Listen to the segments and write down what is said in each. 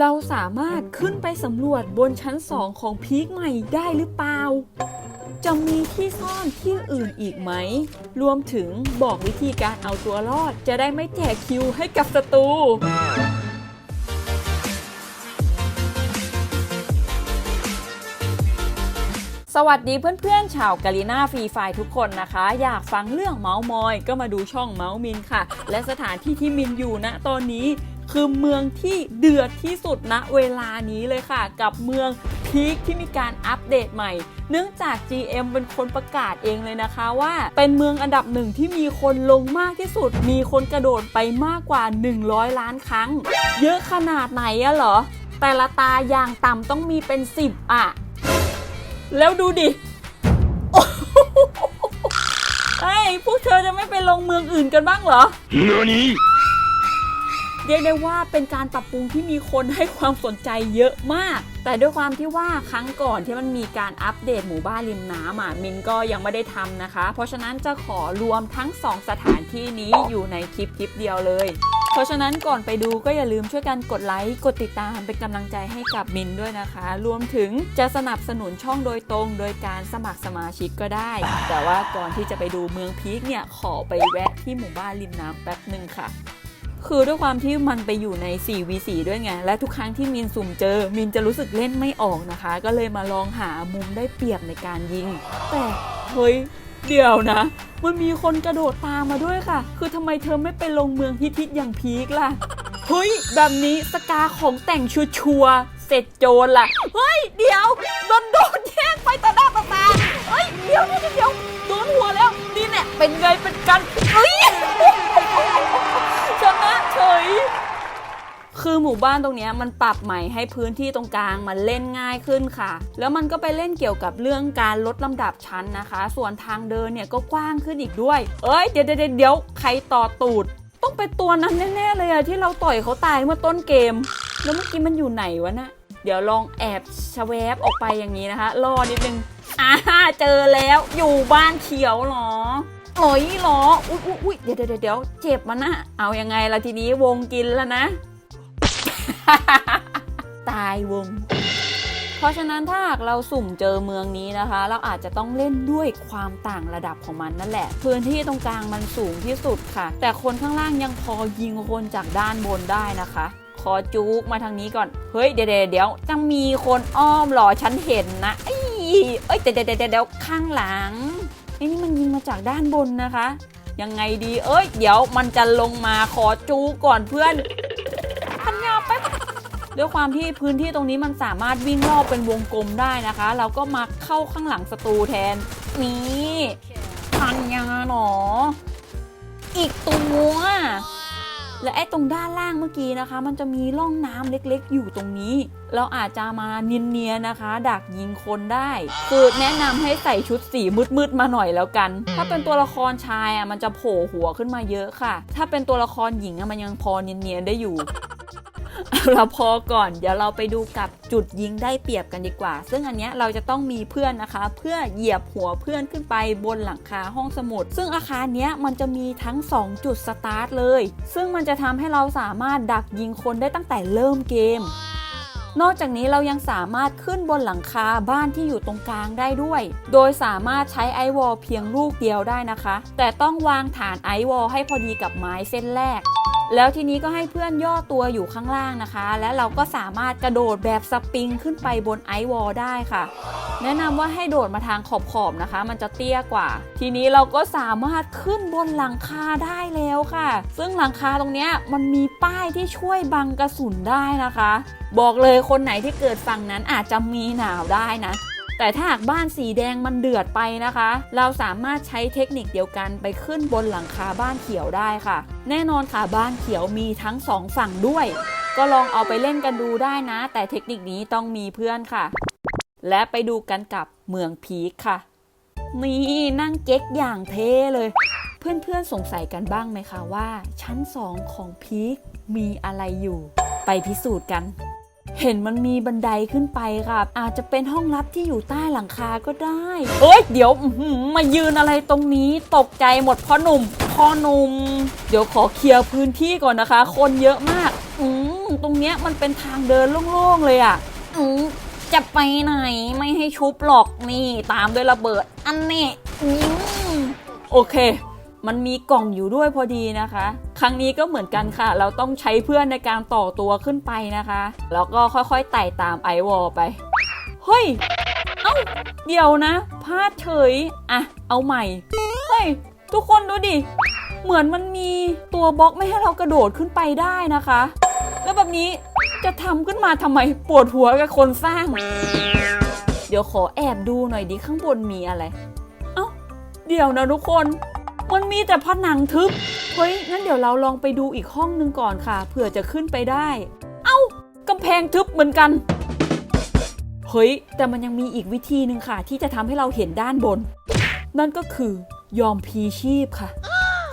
เราสามารถขึ้นไปสำรวจบนชั้น2ของพีคใหม่ได้หรือเปล่า จะมีที่ซ่อนที่อื่นอีกไหม รวมถึงบอกวิธีการเอาตัวรอดจะได้ไม่แจกคิวให้กับศัตรูสวัสดีเพื่อนๆ ชาวกาลิน่าฟรีไฟทุกคนนะคะ อยากฟังเรื่องเมาส์มอย ก็มาดูช่องเมาส์มินค่ะ และสถานที่ที่มินอยู่ณตอนนี้ คือเมืองที่เดือดที่สุดณเวลานี้เลยค่ะ กับเมืองพีคที่มีการอัปเดตใหม่ เนื่องจาก GM เป็นคนประกาศเองเลยนะคะว่า เป็นเมืองอันดับหนึ่งที่มีคนลงมากที่สุด มีคนกระโดดไปมากกว่า 100 ล้านครั้ง เยอะขนาดไหนอะเหรอ แต่ละตาอย่างต่ำต้องมีเป็น 10อะแล้วดูดิเฮ้ยพวกเธอจะไม่ไปลงเมืองอื่นกันบ้างเหรอ何 เรียกได้ว่าเป็นการปรับปรุงที่มีคนให้ความสนใจเยอะมาก แต่ด้วยความที่ว่าครั้งก่อนที่มันมีการอัปเดตหมู่บ้านริมน้ำอะมินก็ยังไม่ได้ทำนะคะ เพราะฉะนั้นจะขอรวมทั้ง 2 สถานที่นี้อยู่ในคลิปคลิปเดียวเลยเพราะฉะนั้นก่อนไปดูก็อย่าลืมช่วยกันกดไลค์ กดติดตามเป็นกำลังใจให้กับมินด้วยนะคะ รวมถึงจะสนับสนุนช่องโดยตรง โดยการสมัครสมาชิกก็ได้ แต่ว่าก่อนที่จะไปดูเมืองพีคเนี่ย ขอไปแวะที่หมู่บ้านริมน้ำแป๊บหนึ่งค่ะ คือด้วยความที่มันไปอยู่ใน 4v4 ด้วยไง และทุกครั้งที่มินสุ่มเจอ มินจะรู้สึกเล่นไม่ออกนะคะ ก็เลยมาลองหามุมได้เปรียบในการยิง แต่เฮ้ยเดี๋ยวนะ มันมีคนกระโดดตามมาด้วยค่ะ คือทำไมเธอไม่ไปลงเมืองฮิตๆอย่างพีคล่ะ เฮ้ย แบบนี้สกาของแต่งชัวร์ๆเสร็จโจรล่ะ เฮ้ย เดี๋ยวโดนโดนแย่งไปต่อหน้าต่อตาเฮ้ย เดี๋ยวเดี๋ยวเดี๋ยวโดนหัวแล้ว นี่แหละเป็นไงเป็นกันเฮ้ย คือหมู่บ้านตรงนี้มันปรับใหม่ให้พื้นที่ตรงกลางมันเล่นง่ายขึ้นค่ะ แล้วมันก็ไปเล่นเกี่ยวกับเรื่องการลดลำดับชั้นนะคะ ส่วนทางเดินเนี่ยก็กว้างขึ้นอีกด้วย เอ้ยเดี๋ยวเดี๋ยวเดี๋ยวใครต่อตูด ต้องเป็นตัวนั้นแน่ๆเลยอะที่เราต่อยเขาตายเมื่อต้นเกม แล้วเมื่อกี้มันอยู่ไหนวะนะเดี๋ยวลองแอบชแวบออกไปอย่างนี้นะคะรอนิดนึงอ่าเจอแล้วอยู่บ้านเขียวเหรอ โอ้ยเหรอ อุ๊ยอุ๊ยอุ๊ยเดี๋ยวเดี๋ยวเดี๋ยวเจ็บมันนะ เอายังไงล่ะทีนี้วงกินแล้วนะ ตายวง เพราะฉะนั้นถ้าหากเราสุ่มเจอเมืองนี้นะคะ เราอาจจะต้องเล่นด้วยความต่างระดับของมันนั่นแหละ พื้นที่ตรงกลางมันสูงที่สุดค่ะ แต่คนข้างล่างยังพอยิงคนจากด้านบนได้นะคะขอจุกมาทางนี้ก่อน เฮ้ยเดี๋ยวเดี๋ยวเดี๋ยวจะมีคนอ้อมเหรอฉันเห็นนะเอ้ยเอ้ยเดี๋ยวเดี๋ยวเดี๋ยวเดี๋ยวข้างหลัง ไอ้นี่มันยิงมาจากด้านบนนะคะ ยังไงดี เอ้ย เดี๋ยวมันจะลงมาขอจูก่อนเพื่อนพันยาแป๊บด้วยความที่พื้นที่ตรงนี้มันสามารถวิ่งรอบเป็นวงกลมได้นะคะ เราก็มาเข้าข้างหลังศัตรูแทน นี่พันยาหนอ อีกตัว และไอ้ตรงด้านล่างเมื่อกี้นะคะ มันจะมีร่องน้ำเล็กๆ อยู่ตรงนี้ เราอาจจะมาเนียนๆนะคะ ดักยิงคนได้คือแนะนำให้ใส่ชุดสีมืดๆมาหน่อยแล้วกัน ถ้าเป็นตัวละครชายอะมันจะโผล่หัวขึ้นมาเยอะค่ะ ถ้าเป็นตัวละครหญิงอะมันยังพอเนียนๆได้อยู่ เอาพอก่อนเดี๋ยวเราไปดูกับจุดยิงได้เปรียบกันดีกว่า ซึ่งอันเนี้ยเราจะต้องมีเพื่อนนะคะ เพื่อเหยียบหัวเพื่อนขึ้นไปบนหลังคาห้องสมุด ซึ่งอาคารเนี้ยมันจะมีทั้ง 2 จุดสตาร์ทเลย ซึ่งมันจะทำให้เราสามารถดักยิงคนได้ตั้งแต่เริ่มเกมนอกจากนี้เรายังสามารถขึ้นบนหลังคาบ้านที่อยู่ตรงกลางได้ด้วย โดยสามารถใช้ไอวอลเพียงลูกเดียวได้นะคะ แต่ต้องวางฐานไอวอลให้พอดีกับไม้เส้นแรก แล้วทีนี้ก็ให้เพื่อนย่อตัวอยู่ข้างล่างนะคะ และเราก็สามารถกระโดดแบบสปริงขึ้นไปบนไอวอลได้ค่ะ แนะนำว่าให้โดดมาทางขอบๆนะคะ มันจะเตี้ยกว่า ทีนี้เราก็สามารถขึ้นบนหลังคาได้แล้วค่ะ ซึ่งหลังคาตรงนี้มันมีป้ายที่ช่วยบังกระสุนได้นะคะ บอกเลยคนไหนที่เกิดฝั่งนั้นอาจจะมีหนาวได้นะ แต่ถ้าหากบ้านสีแดงมันเดือดไปนะคะ เราสามารถใช้เทคนิคเดียวกันไปขึ้นบนหลังคาบ้านเขียวได้ค่ะ แน่นอนค่ะบ้านเขียวมีทั้งสองฝั่งด้วย ก็ลองเอาไปเล่นกันดูได้นะ แต่เทคนิคนี้ต้องมีเพื่อนค่ะ และไปดูกันกับเมืองพีคค่ะ นี่นั่งเก๊กอย่างเท่เลยเพื่อนๆสงสัยกันบ้างไหมคะว่า ชั้น 2 ของพีคมีอะไรอยู่ ไปพิสูจน์กัน เห็นมันมีบันไดขึ้นไปค่ะ อาจจะเป็นห้องลับที่อยู่ใต้หลังคาก็ได้ เอ้ยเดี๋ยวมายืนอะไรตรงนี้ตกใจหมดพ่อหนุ่มพ่อหนุ่มเดี๋ยวขอเคลียร์พื้นที่ก่อนนะคะ คนเยอะมาก อืมตรงเนี้ยมันเป็นทางเดินโล่งๆเลยอะ่ะ อืมจะไปไหนไม่ให้ชุบหรอกนี่ ตามด้วยระเบิด อันนี้อืมโอเค มันมีกล่องอยู่ด้วยพอดีนะคะ ครั้งนี้ก็เหมือนกันค่ะ เราต้องใช้เพื่อนในการต่อตัวขึ้นไปนะคะ แล้วก็ค่อยๆไต่ตามไอวอลไป เฮ้ย เอ้า เดี๋ยวนะพลาดเฉย อะ เอาใหม่ เฮ้ย ทุกคนดูดิ เหมือนมันมีตัวบล็อกไม่ให้เรากระโดดขึ้นไปได้นะคะ แล้วแบบนี้จะทำขึ้นมาทำไมปวดหัวกับคนสร้าง เดี๋ยวขอแอบดูหน่อยดิข้างบนมีอะไร เอ้า เดี๋ยวนะทุกคน มันมีแต่ผนังทึบ เฮ้ย งั้นเดี๋ยวเราลองไปดูอีกห้องนึงก่อนค่ะ เผื่อจะขึ้นไปได้ เอ้ากำแพงทึบเหมือนกัน เฮ้ย แต่มันยังมีอีกวิธีหนึ่งค่ะ ที่จะทำให้เราเห็นด้านบน นั่นก็คือยอมพีชีพค่ะ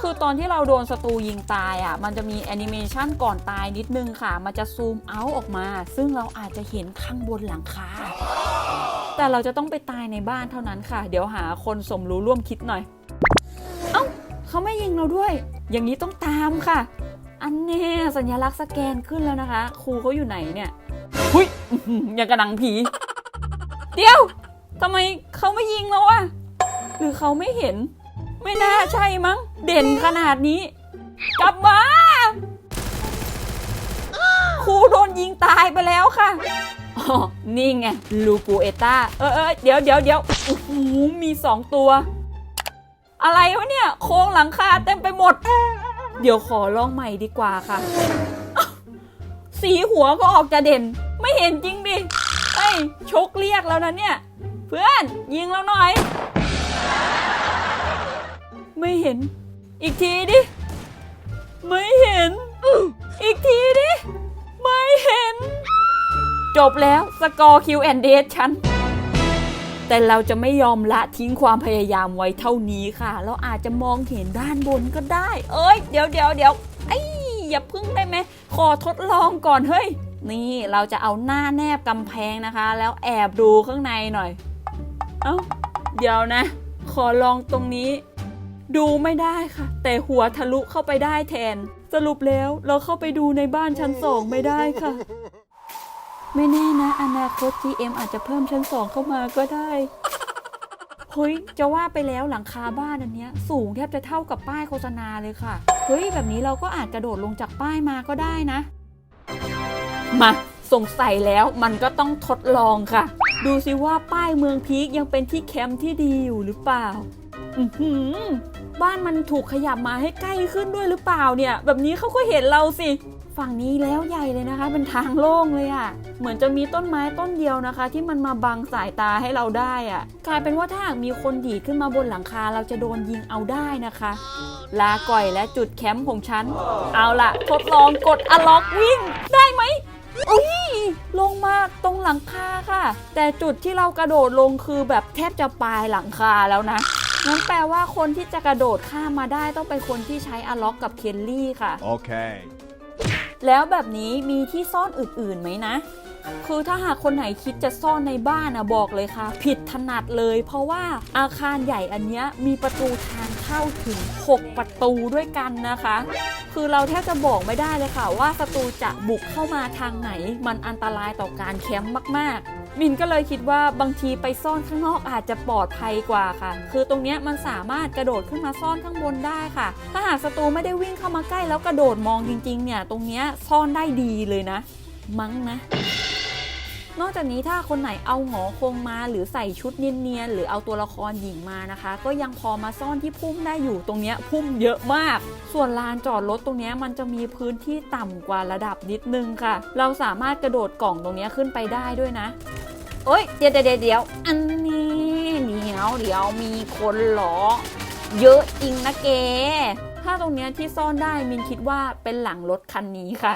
คือตอนที่เราโดนศัตรูยิงตายอะ มันจะมีแอนิเมชันก่อนตายนิดนึงค่ะ มันจะซูมเอาออกมา ซึ่งเราอาจจะเห็นข้างบนหลังคา แต่เราจะต้องไปตายในบ้านเท่านั้นค่ะ เดี๋ยวหาคนสมรู้ร่วมคิดหน่อย เขาไม่ยิงเราด้วย อย่างนี้ต้องตามค่ะ อันแน่สัญลักษณ์สแกนขึ้นแล้วนะคะ ครูเขาอยู่ไหนเนี่ยหุยอย่างกระหนังผี เดี๋ยวทำไมเขาไม่ยิงเราอะหรือเขาไม่เห็น ไม่น่าใช่มั้ง เด่นขนาดนี้ กลับมาครูโดนยิงตายไปแล้วค่ะอ๋อนี่ไง ลูปูเอต้า เออเออเดี๋ยวเดี๋ยวเดี๋ยวโอ้โหมีสองตัว อะไรวะเนี่ย โครงหลังคาเต็มไปหมด เดี๋ยวขอลองใหม่ดีกว่าค่ะ สีหัวก็ออกจะเด่น ไม่เห็นจริงดิเอ้ยชกเรียกแล้วนะเนี่ย เพื่อนยิงเราหน่อย ไม่เห็น อีกทีดิ ไม่เห็น อีกทีดิ ไม่เห็น จบแล้วสกอร์คิวแอนเดชฉัน แต่เราจะไม่ยอมละทิ้งความพยายามไว้เท่านี้ค่ะ เราอาจจะมองเห็นด้านบนก็ได้ เอ้ย เดี๋ยวเดี๋ยวเดี๋ยวไอ้อย่าพึ่งได้ไหม ขอทดลองก่อนเฮ้ย นี่เราจะเอาหน้าแนบกำแพงนะคะ แล้วแอบดูข้างในหน่อย เอ้า เดี๋ยวนะ ขอลองตรงนี้ ดูไม่ได้ค่ะ แต่หัวทะลุเข้าไปได้แทน สรุปแล้วเราเข้าไปดูในบ้านชั้นสองไม่ได้ค่ะ ไม่แน่นะ อนาคต GM อาจจะเพิ่มชั้นสองเข้ามาก็ได้ เฮ้ย จะว่าไปแล้วหลังคาบ้านอันเนี้ย สูงแทบจะเท่ากับป้ายโฆษณาเลยค่ะ เฮ้ย แบบนี้เราก็อาจกระโดดลงจากป้ายมาก็ได้นะ มาสงสัยแล้วมันก็ต้องทดลองค่ะ ดูสิว่าป้ายเมืองพีคยังเป็นที่แคมป์ที่ดีอยู่หรือเปล่าอืบ้านมันถูกขยับมาให้ใกล้ขึ้นด้วยหรือเปล่าเนี่ย แบบนี้เขาก็เห็นเราสิ ฝั่งนี้แล้วใหญ่เลยนะคะ เป็นทางโล่งเลยอะ่ะ เหมือนจะมีต้นไม้ต้นเดียวนะคะ ที่มันมาบังสายตาให้เราได้อะ่ะ กลายเป็นว่าถ้าหากมีคนดีดขึ้นมาบนหลังคาเราจะโดนยิงเอาได้นะคะ ลาก่อยและจุดแคมป์ของฉัน เอาล่ะ ทดลองกดอะล็อกวิ่ง ได้ไหมอุ้ยลงมาตรงหลังคาค่ะ แต่จุดที่เรากระโดดลงคือแบบแทบจะปลายหลังคาแล้วนะงั้นแปลว่าคนที่จะกระโดดข้ามมาได้ต้องเป็นคนที่ใช้อะล็อกกับเคนลี่ค่ะ Okay. แล้วแบบนี้มีที่ซ่อนอื่นๆไหมนะ คือถ้าหากคนไหนคิดจะซ่อนในบ้านนะบอกเลยค่ะ ผิดถนัดเลย เพราะว่าอาคารใหญ่อันนี้มีประตูทางเข้าถึง 6 ประตูด้วยกันนะคะ คือเราแทบจะบอกไม่ได้เลยค่ะว่าศัตรูจะบุกเข้ามาทางไหน มันอันตรายต่อการแคมป์มากๆ มินก็เลยคิดว่าบางทีไปซ่อนข้างนอกอาจจะปลอดภัยกว่าค่ะ คือตรงนี้มันสามารถกระโดดขึ้นมาซ่อนข้างบนได้ค่ะ ถ้าหากศัตรูไม่ได้วิ่งเข้ามาใกล้แล้วกระโดดมองจริงๆเนี่ย ตรงนี้ซ่อนได้ดีเลยนะ มั้งนะ นอกจากนี้ถ้าคนไหนเอาหงอคงมาหรือใส่ชุดเนียนๆหรือเอาตัวละครหญิงมานะคะ ก็ยังพอมาซ่อนที่พุ่มได้อยู่ตรงนี้พุ่มเยอะมาก ส่วนลานจอดรถตรงนี้มันจะมีพื้นที่ต่ำกว่าระดับนิดนึงค่ะ เราสามารถกระโดดกล่องตรงนี้ขึ้นไปได้ด้วยนะเอ้ยเดี๋ยวเดี๋ยวเดี๋ยวอันนี้เดี๋ยวเดี๋ยวมีคนเหรอ เยอะจริงนะเกถ้าตรงนี้ที่ซ่อนได้มินคิดว่าเป็นหลังรถคันนี้ค่ะ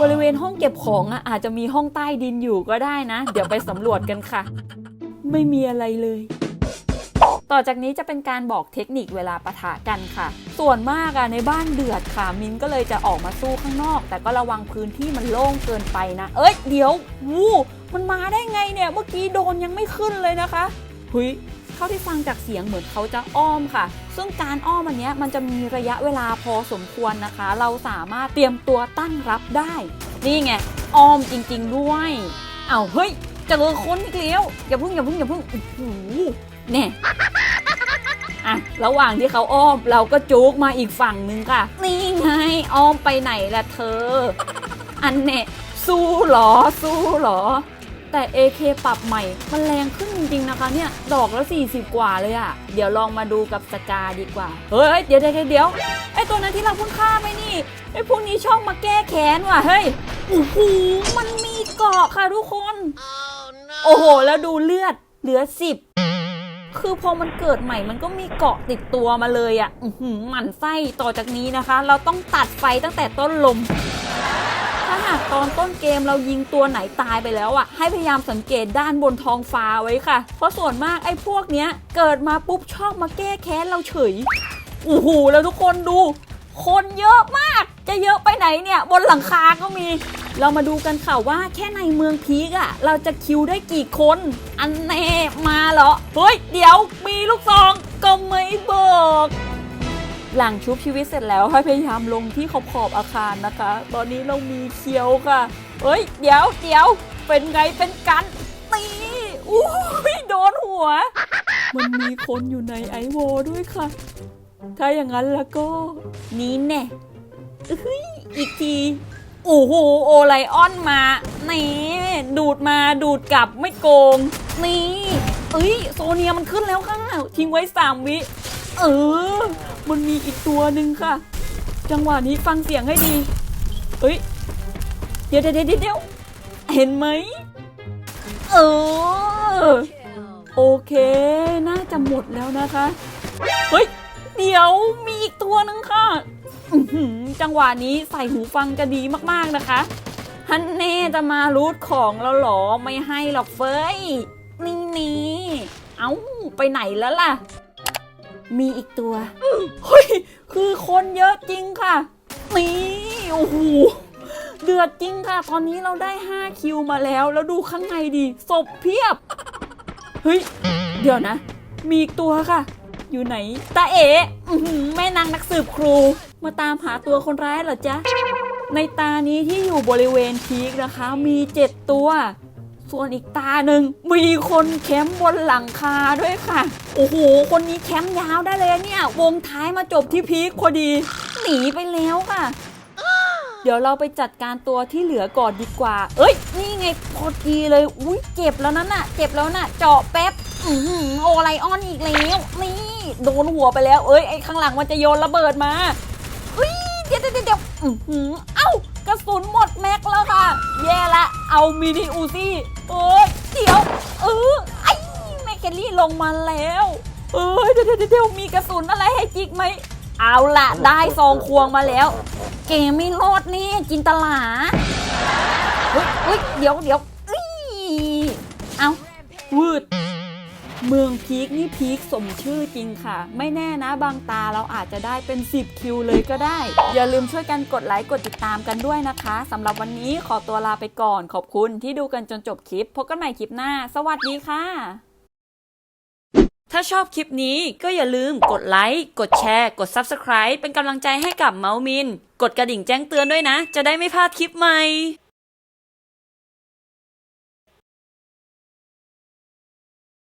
บริเวณห้องเก็บของอะอาจจะมีห้องใต้ดินอยู่ก็ได้นะ เดี๋ยวไปสำรวจกันค่ะ ไม่มีอะไรเลย ต่อจากนี้จะเป็นการบอกเทคนิคเวลาปะทะกันค่ะ ส่วนมากอะในบ้านเดือดค่ะ มินก็เลยจะออกมาสู้ข้างนอก แต่ก็ระวังพื้นที่มันโล่งเกินไปนะ เอ้ยเดี๋ยววู้มันมาได้ไงเนี่ย เมื่อกี้โดนยังไม่ขึ้นเลยนะคะ หุย เท่าที่ฟังจากเสียงเหมือนเขาจะอ้อมค่ะ ซึ่งการอ้อมอันนี้มันจะมีระยะเวลาพอสมควรนะคะ เราสามารถเตรียมตัวตั้งรับได้ นี่ไงอ้อมจริง ๆด้วยเอาเฮ้ยจะเจอคนอีกแล้วอย่าพิ่งอย่าพิ่งอย่าพิ่งโอ้โหเนี่ยอะระหว่างที่เขาอ้อมเราก็จุกมาอีกฝั่งนึงค่ะ นี่ไงอ้อมไปไหนล่ะเธอ อันเน่สู้หรอสู้หรอ แต่ AK ปรับใหม่ มันแรงขึ้นจริงๆนะคะเนี่ย ดอกละ 40 กว่าเลยอะเดี๋ยวลองมาดูกับสกาดีกว่า เฮ้ย เดี๋ยวเดี๋ยวเดี๋ยวไอตัวนั้นที่เราเพิ่งฆ่าไปนี่ ไอพวกนี้ช่องมาแก้แค้นว่ะ เฮ้ย โอ้โห มันมีเกาะค่ะทุกคน โอ้โห แล้วดูเลือด เหลือ 10คือพอมันเกิดใหม่มันก็มีเกาะติดตัวมาเลยอะ่ะอื้อหือหมันไส้ต่อจากนี้นะคะ เราต้องตัดไฟตั้งแต่ต้นลมถ้า หากตอนต้นเกมเรายิงตัวไหนตายไปแล้วอะ่ะ ให้พยายามสังเกตด้านบนท้องฟ้าไว้ค่ะ เพราะส่วนมากไอ้พวกเนี้ย เกิดมาปุ๊บชอบมาแก้แค้นเราเฉยโอ้โหแล้วทุกคนดู คนเยอะมาก จะเยอะไปไหนเนี่ยบนหลังคาก็มี เรามาดูกันค่ะว่าแค่ในเมืองพีกอะเราจะคิวได้กี่คน อันแน่มาเหรอเฮ้ยเดี๋ยวมีลูกซองก็ไม่บอก หลังชุบชีวิตเสร็จแล้วให้พยายามลงที่ขอบขอบอาคารนะคะ ตอนนี้เรามีเคียวค่ะ เฮ้ย เดี๋ยวเดี๋ยวเป็นไงเป็นกันตีอุ้ยโดนหัว มันมีคนอยู่ในไอโวด้วยค่ะ ถ้าอย่างนั้นแล้วก็นี่แน่อีกทีโอ้โหโอไลออนมา นี่ ดูดมาดูดกลับไม่โกง นี่ เอ้ย โซเนียมันขึ้นแล้วค่ะ ทิ้งไว้สามวิ เออ มันมีอีกตัวหนึ่งค่ะ จังหวะนี้ฟังเสียงให้ดี เฮ้ย เดี๋ยวเดี๋ยวเดี๋ยวเห็นไหม เออ โอเค น่าจะหมดแล้วนะคะ เฮ้ย เดี๋ยวมีอีกตัวหนึงค่ะ จังหวะนี้ใส่หูฟังจะดีมากๆนะคะฮันเน่จะมารูทของเราหรอ ไม่ให้หรอกเฟ้ย นี่นี่ เอ้า ไปไหนแล้วล่ะ มีอีกตัวเฮ้ยคือคนเยอะจริงค่ะนี่โอ้โหเดือดจริงค่ะ ตอนนี้เราได้ 5 คิวมาแล้ว แล้วดูข้างในดิศพเพียบ เฮ้ย เดี๋ยวนะ มีอีกตัวค่ะ อยู่ไหน ตาเอ๋แม่นางนักสืบครู มาตามหาตัวคนร้ายเหรอจ๊ะ ในตานี้ที่อยู่บริเวณพีกนะคะ มี 7 ตัว ส่วนอีกตาหนึ่งมีคนแคมป์บนหลังคาด้วยค่ะ โอ้โห คนนี้แคมป์ยาวได้เลยเนี่ย วงท้ายมาจบที่พีคพอดี หนีไปแล้วค่ะ เดี๋ยวเราไปจัดการตัวที่เหลือก่อนดีกว่า เอ้ย นี่ไงพอดีเลย อุ้ยเจ็บแล้วนั่นน่ะ เจ็บแล้วน่ะ เจาะแป๊บอือหือโอไลออนอีกแล้ว นี่ โดนหัวไปแล้ว เอ้ย ไอ้ข้างหลังมันจะโยนระเบิดมาอุ้ย เดี๋ยวเดี๋ยวเดี๋ยวเอ้ากระสุนหมดแม็กแล้ว เอามินิอูซี่เอ้ยเดี๋ยวเออไอ้แมคเคลลี่ลงมาแล้ว เอ้ยเดี๋ยวเดี๋ยวเดี๋ยวมีกระสุนอะไรให้จิกไหม เอาละได้ซองควงมาแล้ว เกมไม่รอดนี่จินตลาเฮ้ยเฮ้ยเดี๋ยวเดี๋ยวอี้เอาวืด เมืองพีคนี่พีคสมชื่อจริงค่ะ ไม่แน่นะบางตาเราอาจจะได้เป็น 10 คิวเลยก็ได้ อย่าลืมช่วยกันกดไลค์กดติดตามกันด้วยนะคะสำหรับวันนี้ขอตัวลาไปก่อน ขอบคุณที่ดูกันจนจบคลิป พบกันใหม่คลิปหน้า สวัสดีค่ะ ถ้าชอบคลิปนี้ก็อย่าลืมกดไลค์กดแชร์ กด Subscribe เป็นกำลังใจให้กับเมาส์มิน กดกระดิ่งแจ้งเตือนด้วยนะ จะได้ไม่พลาดคลิปใหม่